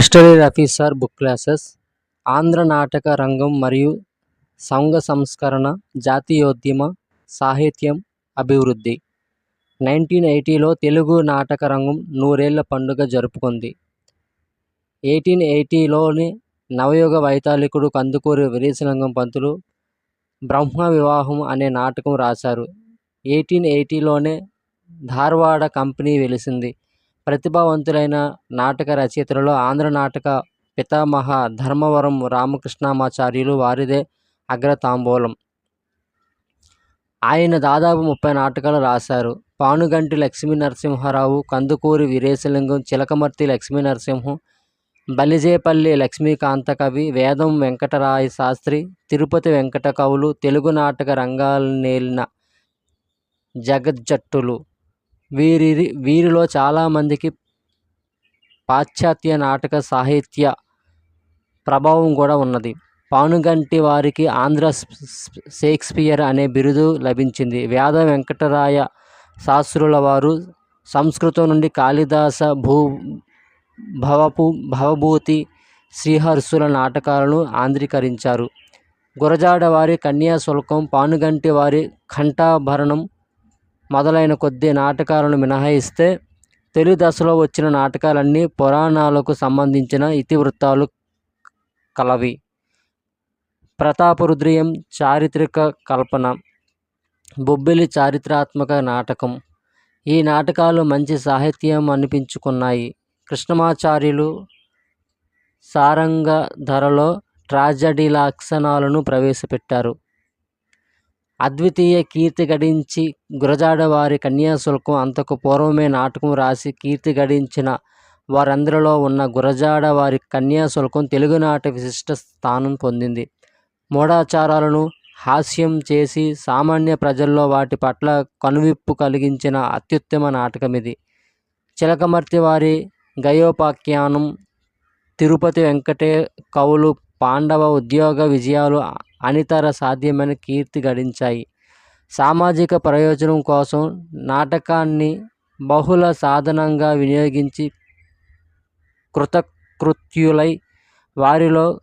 History Rafi sir book classes Andhra నాటక రంగం మరియు సంఘ సంస్కరణ జాతీయోద్యమ సాహిత్యం అభివృద్ధి. నైన్టీన్ ఎయిటీలో తెలుగు నాటక రంగం నూరేళ్ళ పండుగ జరుపుకుంది. ఎయిటీన్ ఎయిటీలోని నవయుగ వైతాళికుడు కందుకూరి వీరేశలింగం పంతులు బ్రహ్మ వివాహం అనే నాటకం రాశారు. ఎయిటీన్ ఎయిటీలోనే ధార్వాడ కంపెనీ వెలిసింది. ప్రతిభావంతులైన నాటక రచయితలలో ఆంధ్ర నాటక పితామహ ధర్మవరం రామకృష్ణమాచార్యులు వారిదే అగ్రతాంబూలం. ఆయన దాదాపు ముప్పై నాటకాలు రాశారు. పానుగంటి లక్ష్మీ నరసింహారావు కందుకూరి వీరేశలింగం చిలకమర్తి లక్ష్మీ నరసింహం బలిజేపల్లి లక్ష్మీకాంత కవి వేదం వెంకటరాయ శాస్త్రి తిరుపతి వెంకట కవులు తెలుగు నాటక రంగాలనేలిన జగజ్జట్టులు. వీరి వీరిలో చాలామందికి పాశ్చాత్య నాటక సాహిత్య ప్రభావం కూడా ఉన్నది. పానుగంటి వారికి ఆంధ్ర షేక్స్పియర్ అనే బిరుదు లభించింది. వేద వెంకటరాయ శాస్త్రుల వారు సంస్కృతం నుండి కాళిదాస భూ భవపు భవభూతి శ్రీహర్షుల నాటకాలను ఆంధ్రీకరించారు. గురజాడ వారి కన్యాశుల్కం పానుగంటి వారి కంఠాభరణం మొదలైన కొద్ది నాటకాలను మినహాయిస్తే తొలి దశలో వచ్చిన నాటకాలన్నీ పురాణాలకు సంబంధించిన ఇతివృత్తాలు కలవి. ప్రతాపరుద్రియం చారిత్రక కల్పన బొబ్బిలి చారిత్రాత్మక నాటకం. ఈ నాటకాలు మంచి సాహిత్యం అనిపించుకున్నాయి. కృష్ణమాచార్యులు సారంగ ధరలో ట్రాజడీ లక్షణాలను ప్రవేశపెట్టారు. అద్వితీయ కీర్తి గడించి గురజాడవారి కన్యాశుల్కం అంతకు పూర్వమే నాటకం రాసి కీర్తి గడించిన వారందరిలో ఉన్న గురజాడవారి కన్యాశుల్కం తెలుగునాట విశిష్ట స్థానం పొందింది. మూఢాచారాలను హాస్యం చేసి సామాన్య ప్రజల్లో వాటి పట్ల కనువిప్పు కలిగించిన అత్యుత్తమ నాటకం ఇది. చిలకమర్తి వారి గయోపాఖ్యానం తిరుపతి వెంకటే కవులు పాండవ ఉద్యోగ విజయాలు అనితర సాధ్యమైన కీర్తి గడించాయి. సామాజిక ప్రయోజనం కోసం నాటకాన్ని బహుళ సాధనంగా వినియోగించి కృతకృత్యులై వారిలో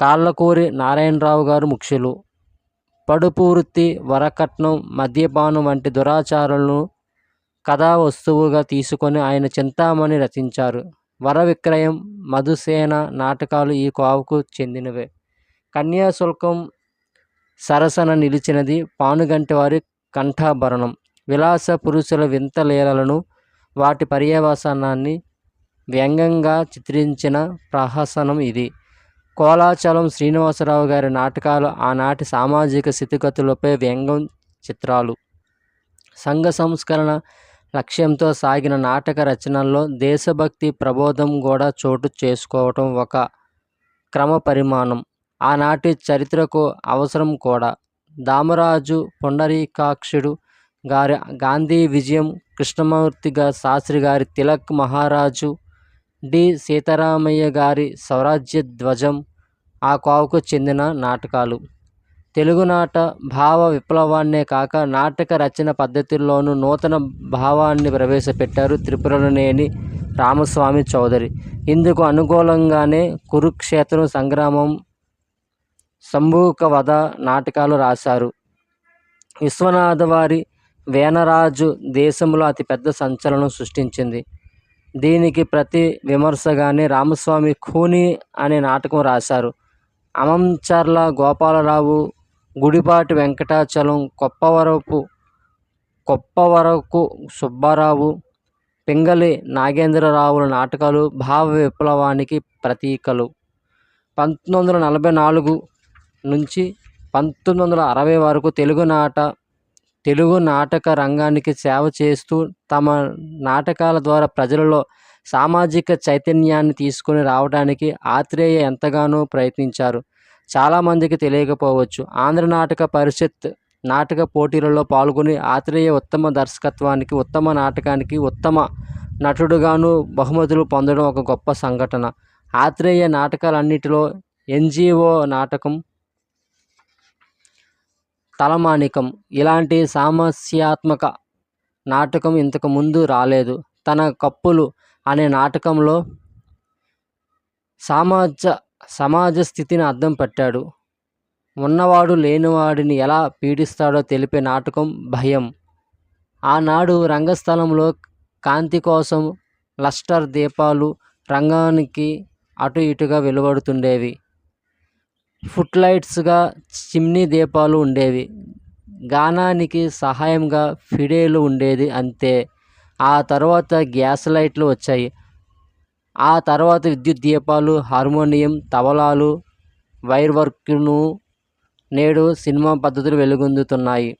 కాళ్ళకూరి నారాయణరావు గారు ముఖ్యులు. పడుపు వృత్తి వరకట్నం మద్యపానం వంటి దురాచారాలను కథా వస్తువుగా తీసుకొని ఆయన చింతామణి రచించారు. వర విక్రయం మధుసేన నాటకాలు ఈ కోవకు చెందినవే. కన్యాశుల్కం సరసన నిలిచినది పానుగంటి వారి కంఠాభరణం. విలాస పురుషుల వింత లీలలను వాటి పర్యవసానాన్ని వ్యంగ్యంగా చిత్రించిన ప్రహసనం ఇది. కోలాచలం శ్రీనివాసరావు గారి నాటకాలు ఆనాటి సామాజిక స్థితిగతులపై వ్యంగ్యం చిత్రాలు. సంఘ సంస్కరణ లక్ష్యంతో సాగిన నాటక రచనల్లో దేశభక్తి ప్రబోధం కూడా చోటు చేసుకోవటం ఒక క్రమ పరిమాణం ఆనాటి చరిత్రకు అవసరం కూడా. దామరాజు పుండరీకాక్షుడు గారి గాంధీ విజయం కృష్ణమూర్తి గారి శాస్త్రి గారి తిలక్ మహారాజు డి. సీతారామయ్య గారి స్వరాజ్య ధ్వజం ఆ కోవకు చెందిన నాటకాలు. తెలుగునాట భావ విప్లవాన్నే కాక నాటక రచన పద్ధతుల్లోనూ నూతన భావాన్ని ప్రవేశపెట్టారు త్రిపురనేని రామస్వామి చౌదరి. ఇందుకు అనుకూలంగానే కురుక్షేత్రం సంగ్రామం సంభూక వధ నాటకాలు రాశారు. విశ్వనాథ వారి వేనరాజు దేశంలో అతిపెద్ద సంచలనం సృష్టించింది. దీనికి ప్రతి విమర్శగానే రామస్వామి ఖూని అనే నాటకం రాశారు. అమంచర్ల గోపాలరావు గుడిపాటి వెంకటాచలం కొప్పవరపు కొప్పవరకు సుబ్బారావు పింగళి నాగేంద్రరావుల నాటకాలు భావ విప్లవానికి ప్రతీకలు. పంతొమ్మిది వందల నలభై నాలుగు నుంచి పంతొమ్మిది వందల అరవై వరకు తెలుగు నాట తెలుగు నాటక రంగానికి సేవ చేస్తూ తమ నాటకాల ద్వారా ప్రజలలో సామాజిక చైతన్యాన్ని తీసుకొని రావడానికి ఆత్రేయ ఎంతగానో ప్రయత్నించారు. చాలామందికి తెలియకపోవచ్చు. ఆంధ్ర నాటక పరిషత్ నాటక పోటీలలో పాల్గొని ఆత్రేయ ఉత్తమ దర్శకత్వానికి ఉత్తమ నాటకానికి ఉత్తమ నటుడుగాను బహుమతులు పొందడం ఒక గొప్ప సంఘటన. ఆత్రేయ నాటకాలన్నిటిలో ఎన్జిఓ నాటకం తలమానికం. ఇలాంటి సామస్యాత్మక నాటకం ఇంతకు ముందు రాలేదు. తన కప్పులు అనే నాటకంలో సామాజ్య సమాజ స్థితిని అద్దం పట్టాడు. ఉన్నవాడు లేనివాడిని ఎలా పీడిస్తాడో తెలిపే నాటకం భయం. ఆనాడు రంగస్థలంలో కాంతి కోసం లస్టర్ దీపాలు రంగానికి అటు ఇటుగా వెలువడుతుండేవి. ఫుట్ లైట్స్గా చిమ్నీ దీపాలు ఉండేవి. గానానికి సహాయంగా ఫిడేలు ఉండేది అంతే. ఆ తర్వాత గ్యాస్ లైట్లు వచ్చాయి. ఆ తర్వాత విద్యుత్ దీపాలు హార్మోనియం తబలాలు వైర్ వర్క్ను నేడు సినిమా పద్ధతులు వెలుగొందుతున్నాయి.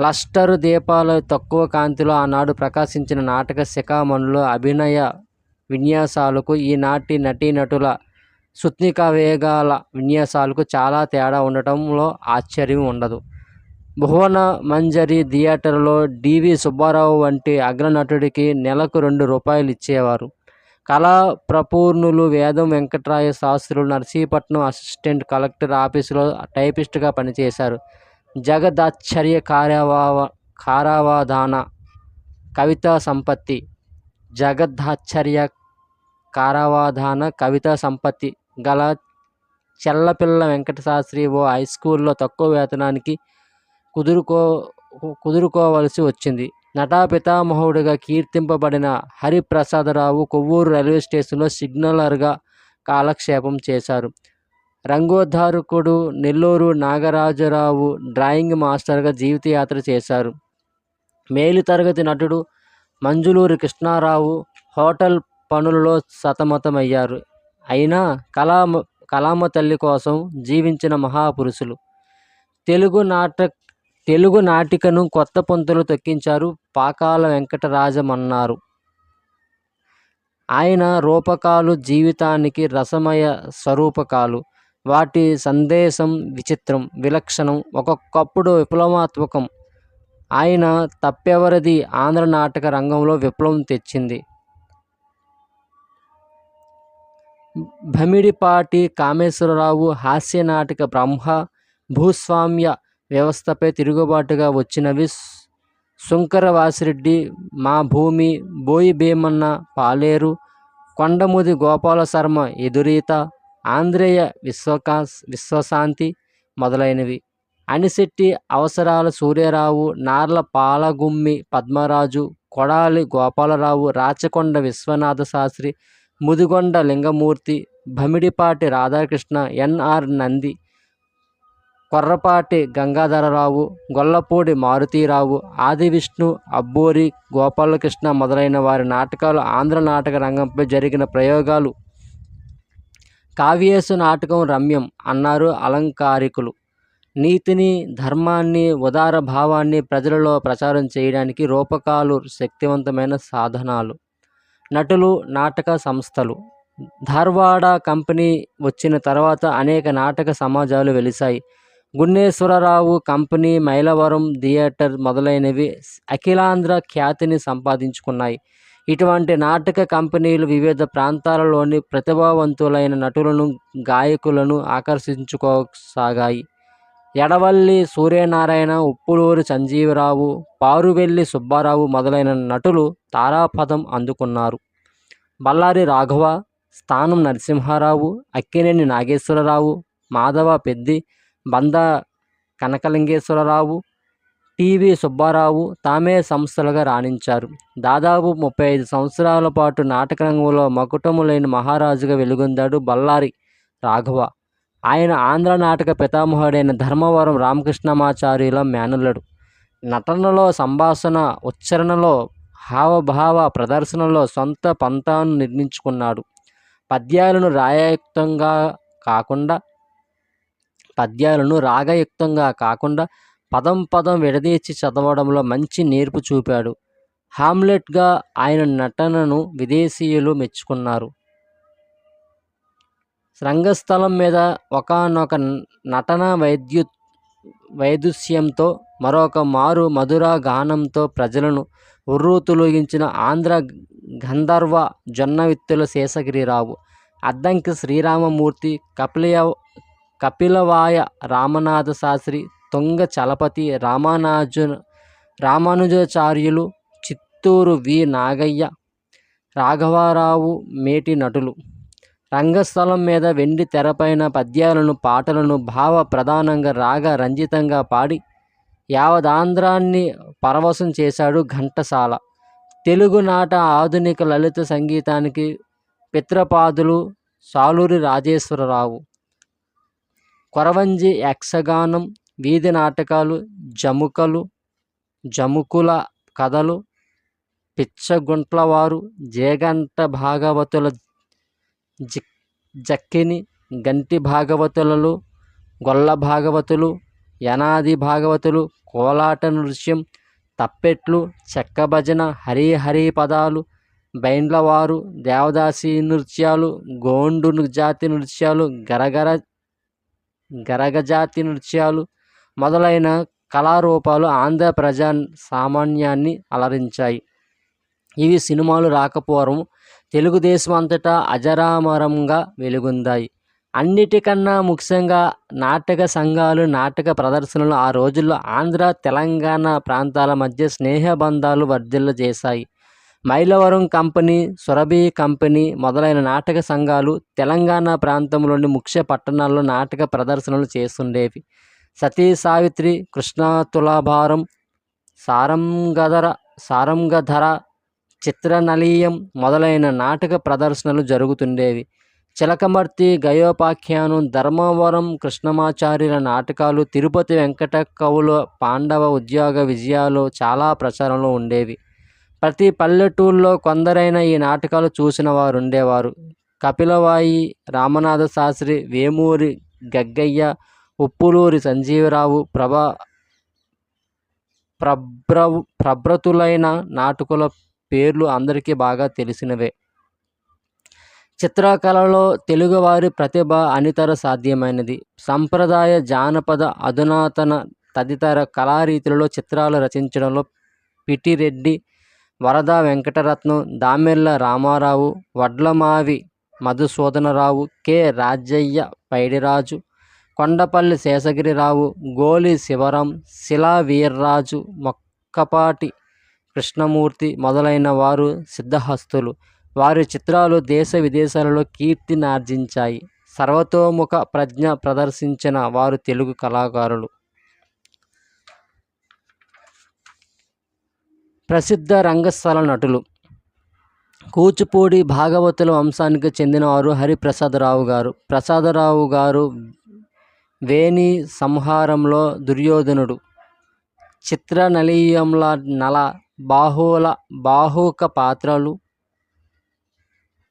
లస్టరు దీపాలు తక్కువ కాంతిలో ఆనాడు ప్రకాశించిన నాటక శిఖామణుల అభినయ విన్యాసాలకు ఈనాటి నటీనటుల సుత్నిక వేగాల విన్యాసాలకు చాలా తేడా ఉండటంలో ఆశ్చర్యం ఉండదు. భువన మంజరి థియేటర్లో డివి సుబ్బారావు వంటి అగ్రనటుడికి నెలకు రెండు రూపాయలు ఇచ్చేవారు. కళా ప్రపూర్ణులు వేదం వెంకటరాయ శాస్త్రులు నర్సీపట్నం అసిస్టెంట్ కలెక్టర్ ఆఫీసులో టైపిస్ట్గా పనిచేశారు. జగదాశ్చర్య కార్యవా కారావధాన కవితా సంపత్తి. జగదాశ్చర్య కారావధాన కవితా సంపత్తి గల చెల్లపిల్ల వెంకటశాస్త్రి ఓ హై స్కూల్లో తక్కువ వేతనానికి కుదురుకో కుదురుకోవలసి వచ్చింది. నటా పితామహుడిగా కీర్తింపబడిన హరిప్రసాదరావు కొవ్వూరు రైల్వే స్టేషన్లో సిగ్నలర్గా కాలక్షేపం చేశారు. రంగోద్ధారకుడు నెల్లూరు నాగరాజరావు డ్రాయింగ్ మాస్టర్గా జీవితయాత్ర చేశారు. మేలు తరగతి నటుడు మంజులూరి కృష్ణారావు హోటల్ పనులలో సతమతమయ్యారు. అయినా కళామ కళామ తల్లి కోసం జీవించిన మహాపురుషులు. తెలుగు నాటక తెలుగు నాటికను కొత్త పొంతులు తొక్కించారు. పాకాల వెంకటరాజమన్నారు. ఆయన రూపకాలు జీవితానికి రసమయ స్వరూపకాలు. వాటి సందేశం విచిత్రం విలక్షణం ఒక్కొక్కప్పుడు విప్లవాత్మకం. ఆయన తప్పెవరిది ఆంధ్ర నాటక రంగంలో విప్లవం తెచ్చింది. భమిడిపాటి కామేశ్వరరావు హాస్య నాటక బ్రహ్మ భూస్వామ్య వ్యవస్థపై తిరుగుబాటుగా వచ్చినవి శుంకర వాసిరెడ్డి మా భూమి బోయి భీమన్న పాలేరు కొండముది గోపాల శర్మ ఎదురీత ఆంధ్రేయ విశ్వకా విశ్వశాంతి మొదలైనవి. అనిశెట్టి అవసరాల సూర్యరావు నార్ల పాలగుమ్మి పద్మరాజు కొడాలి గోపాలరావు రాచకొండ విశ్వనాథ శాస్త్రి ముదిగొండ లింగమూర్తి భమిడిపాటి రాధాకృష్ణ ఎన్ఆర్ నంది కొర్రపాటి గంగాధరరావు గొల్లపూడి మారుతీరావు ఆదివిష్ణు అబ్బూరి గోపాలకృష్ణ మొదలైన వారి నాటకాలు ఆంధ్ర నాటక రంగంపై జరిగిన ప్రయోగాలు. కావ్యేశు నాటకం రమ్యం అన్నారు అలంకారికులు. నీతిని ధర్మాన్ని ఉదార భావాన్ని ప్రజలలో ప్రచారం చేయడానికి రూపకాలు శక్తివంతమైన సాధనాలు. నటులు నాటక సంస్థలు. ధార్వాడ కంపెనీ వచ్చిన తర్వాత అనేక నాటక సమాజాలు వెలిశాయి. గున్నేశ్వరరావు కంపెనీ మైలవరం థియేటర్ మొదలైనవి అఖిలాంధ్ర ఖ్యాతిని సంపాదించుకున్నాయి. ఇటువంటి నాటక కంపెనీలు వివిధ ప్రాంతాలలోని ప్రతిభావంతులైన నటులను గాయకులను ఆకర్షించుకోసాగాయి. ఎడవల్లి సూర్యనారాయణ ఉప్పులూరి సంజీవరావు పారువెల్లి సుబ్బారావు మొదలైన నటులు తారాపదం అందుకున్నారు. బళ్ళారి రాఘవ స్థానం నరసింహారావు అక్కినేని నాగేశ్వరరావు మాధవ పెద్ది బంద కనకలింగేశ్వరరావు టీవీ సుబ్బారావు తామే సంస్థలుగా రాణించారు. దాదాపు ముప్పై ఐదు సంవత్సరాల పాటు నాటక రంగంలో మకుటము లేని మహారాజుగా వెలుగొందాడు బళ్ళారి రాఘవ. ఆయన ఆంధ్ర నాటక పితామహుడైన ధర్మవరం రామకృష్ణమాచార్యుల మేనల్లుడు. నటనలో సంభాషణ ఉచ్చరణలో హావభావ ప్రదర్శనలో సొంత పంతాను నిర్మించుకున్నాడు. పద్యాలను రాయయుక్తంగా కాకుండా పద్యాలను రాగయుక్తంగా కాకుండా పదం పదం విడదీచి చదవడంలో మంచి నేర్పు చూపాడు. హామ్లెట్గా ఆయన నటనను విదేశీయులు మెచ్చుకున్నారు. రంగస్థలం మీద ఒకానొక నటన వైద్యు వైదుష్యంతో మరొక మారు మధుర గానంతో ప్రజలను ఉర్రూతులూగించిన ఆంధ్ర గంధర్వ జొన్నవిత్తుల శేషగిరిరావు అద్దంకి శ్రీరామమూర్తి కపిలయ కపిలవాయ రామనాథ శాస్త్రి తుంగ చలపతి రామానాజు రామానుజాచార్యులు చిత్తూరు వి. నాగయ్య రాఘవారావు మేటి నటులు. రంగస్థలం మీద వెండి తెరపైన పద్యాలను పాటలను భావ ప్రధానంగా రాగ రంజితంగా పాడి యావదాంధ్రాన్ని పరవశం చేశాడు ఘంటసాల. తెలుగునాట ఆధునిక లలిత సంగీతానికి పిత్రపాదులు సాలూరి రాజేశ్వరరావు. కొరవంజి యక్షగానం వీధి నాటకాలు జముకలు జముకుల కథలు పిచ్చగుంట్లవారు జేగంట భాగవతుల జి జక్కిని గంటి భాగవతులలో గొల్ల భాగవతులు యనాది భాగవతులు కోలాట నృత్యం తప్పెట్లు చెక్క భజన హరిహరి పదాలు బైండ్లవారు దేవదాసి నృత్యాలు గోండు జాతి నృత్యాలు గరగర గరగజాతి నృత్యాలు మొదలైన కళారూపాలు ఆంధ్ర ప్రజా సామాన్యాన్ని అలరించాయి. ఇవి సినిమాలు రాకపోవడం తెలుగుదేశం అంతటా అజరామరంగా వెలుగొందాయి. అన్నిటికన్నా ముఖ్యంగా నాటక సంఘాలు నాటక ప్రదర్శనలు ఆ రోజుల్లో ఆంధ్ర తెలంగాణ ప్రాంతాల మధ్య స్నేహబంధాలు వర్ధిల్ల చేశాయి మైలవరం కంపెనీ సురభి కంపెనీ మొదలైన నాటక సంఘాలు తెలంగాణ ప్రాంతంలోని ముఖ్య పట్టణాల్లో నాటక ప్రదర్శనలు చేస్తుండేవి. సతీ సావిత్రి కృష్ణా తులాభారం సారంగధర సారంగధర చిత్రనలీయం మొదలైన నాటక ప్రదర్శనలు జరుగుతుండేవి. చిలకమర్తి గయోపాఖ్యానం ధర్మవరం కృష్ణమాచార్యుల నాటకాలు తిరుపతి వెంకట కవుల పాండవ ఉద్యోగ విజయాలు చాలా ప్రచారంలో ఉండేవి. ప్రతి పల్లెటూళ్ళలో కొందరైన ఈ నాటకాలు చూసిన వారు ఉండేవారు కపిలవాయి రామనాథ శాస్త్రి వేమూరి గగ్గయ్య ఉప్పులూరి సంజీవరావు ప్రభా ప్రభ్ర ప్రభ్రతులైన నాటకుల పేర్లు అందరికీ బాగా తెలిసినవే. చిత్రకళలో తెలుగువారి ప్రతిభ అనితర సాధ్యమైనది. సంప్రదాయ జానపద అధునాతన తదితర కళారీతులలో చిత్రాలు రచించడంలో పిటిరెడ్డి వరద వెంకటరత్నం దామెర్ల రామారావు వడ్లమావి మధుసూదనరావు కె. రాజయ్య పైడిరాజు కొండపల్లి శేషగిరిరావు గోలి శివరాం శిలా వీర్రాజు మొక్కపాటి కృష్ణమూర్తి మొదలైన వారు సిద్ధహస్తులు. వారి చిత్రాలు దేశ విదేశాలలో కీర్తినార్జించాయి సర్వతోముఖ ప్రజ్ఞ ప్రదర్శించిన వారు తెలుగు కళాకారులు. ప్రసిద్ధ రంగస్థల నటులు. కూచిపూడి భాగవతుల వంశానికి చెందినవారు హరిప్రసాదరావు గారు. ప్రసాదరావు గారు వేణి సంహారంలో దుర్యోధనుడు. చిత్రనలీయంల నల బాహుల బాహుక పాత్రలు.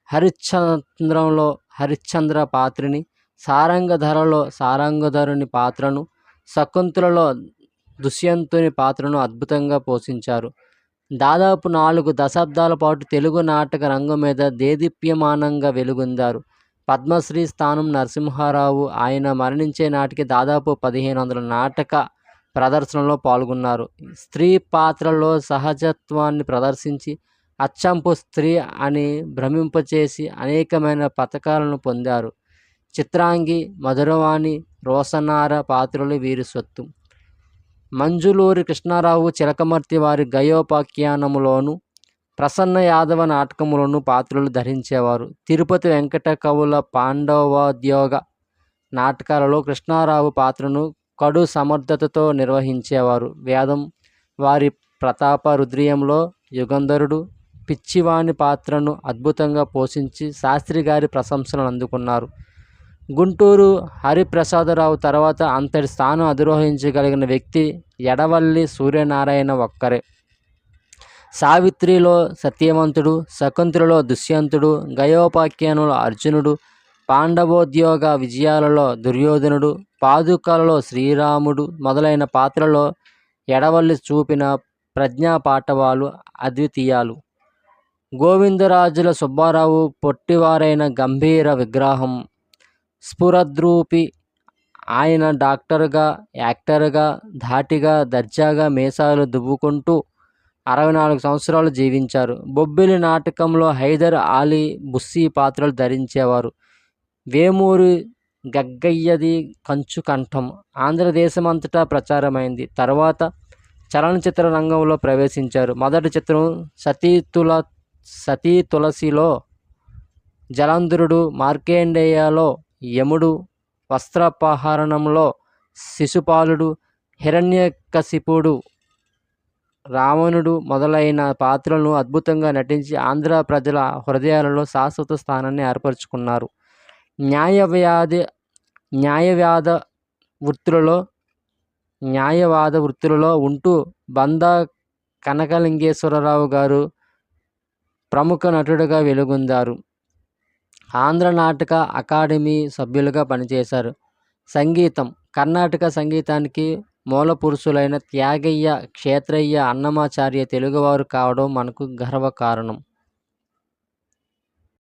హరిశ్చంద్రంలో హరిశ్చంద్ర పాత్రిని సారంగధరలో సారంగధరుని పాత్రను శకుంతలలో దుష్యంతుని పాత్రను అద్భుతంగా పోషించారు. దాదాపు నాలుగు దశాబ్దాల పాటు తెలుగు నాటక రంగం మీద దేదీప్యమానంగా వెలుగొందారు. పద్మశ్రీ స్థానం నరసింహారావు ఆయన మరణించే నాటికి దాదాపు పదిహేను వందల నాటక ప్రదర్శనలో పాల్గొన్నారు. స్త్రీ పాత్రలో సహజత్వాన్ని ప్రదర్శించి అచ్చంపు స్త్రీ అని భ్రమింపచేసి అనేకమైన పథకాలను పొందారు. చిత్రాంగి మధురవాణి రోసనార పాత్రలు వీరి సొత్తు. మంజులూరి కృష్ణారావు చిలకమర్తి వారి గయోపాఖ్యానములోను ప్రసన్న యాదవ నాటకములను పాత్రలు ధరించేవారు. తిరుపతి వెంకట కవుల పాండవోద్యోగ నాటకాలలో కృష్ణారావు పాత్రను కడు సమర్థతతో నిర్వహించేవారు. వేదం వారి ప్రతాప రుద్రియంలో యుగంధరుడు పిచ్చివాణి పాత్రను అద్భుతంగా పోషించి శాస్త్రి గారి ప్రశంసలను అందుకున్నారు. గుంటూరు హరిప్రసాదరావు తర్వాత అంతటి స్థానం అధిరోహించగలిగిన వ్యక్తి ఎడవల్లి సూర్యనారాయణ ఒక్కరే. సావిత్రిలో సత్యవంతుడు శకుంతులలో దుష్యంతుడు గయోపాఖ్యానంలో అర్జునుడు పాండవోద్యోగ విజయాలలో దుర్యోధనుడు పాదుకలలో శ్రీరాముడు మొదలైన పాత్రలో ఎడవల్లి చూపిన ప్రజ్ఞా పాఠవాలు అద్వితీయాలు. గోవిందరాజుల సుబ్బారావు పొట్టివారైన గంభీర విగ్రహం. స్ఫురద్రూపి. ఆయన డాక్టర్గా యాక్టర్గా ధాటిగా దర్జాగా మీసాలు దువ్వుకుంటూ అరవై నాలుగు సంవత్సరాలు జీవించారు. బొబ్బిలి నాటకంలో హైదర్ అలీ బుస్సీ పాత్రలు ధరించేవారు. వేమూరి గగ్గయ్యది కంచు కంఠం. ఆంధ్రదేశం అంతటా ప్రచారమైంది. తర్వాత చలనచిత్ర రంగంలో ప్రవేశించారు. మొదటి చిత్రం సతీతుల సతీ తులసిలో జలంధరుడు మార్కేండేయలో యముడు వస్త్రాపహరణంలో శిశుపాలుడు హిరణ్యకశిపుడు రావణుడు మొదలైన పాత్రలను అద్భుతంగా నటించి ఆంధ్ర ప్రజల హృదయాలలో శాశ్వత స్థానాన్ని ఏర్పరచుకున్నారు. న్యాయవ్యాధి న్యాయవాద వృత్తులలో న్యాయవాద వృత్తులలో ఉంటూ బంద కనకలింగేశ్వరరావు గారు ప్రముఖ నటుడిగా వెలుగొందారు. ఆంధ్ర నాటక అకాడమీ సభ్యులుగా పనిచేశారు. సంగీతం కర్ణాటక సంగీతానికి మూల పురుషులైన త్యాగయ్య క్షేత్రయ్య అన్నమాచార్య తెలుగువారు కావడం మనకు గర్వకారణం.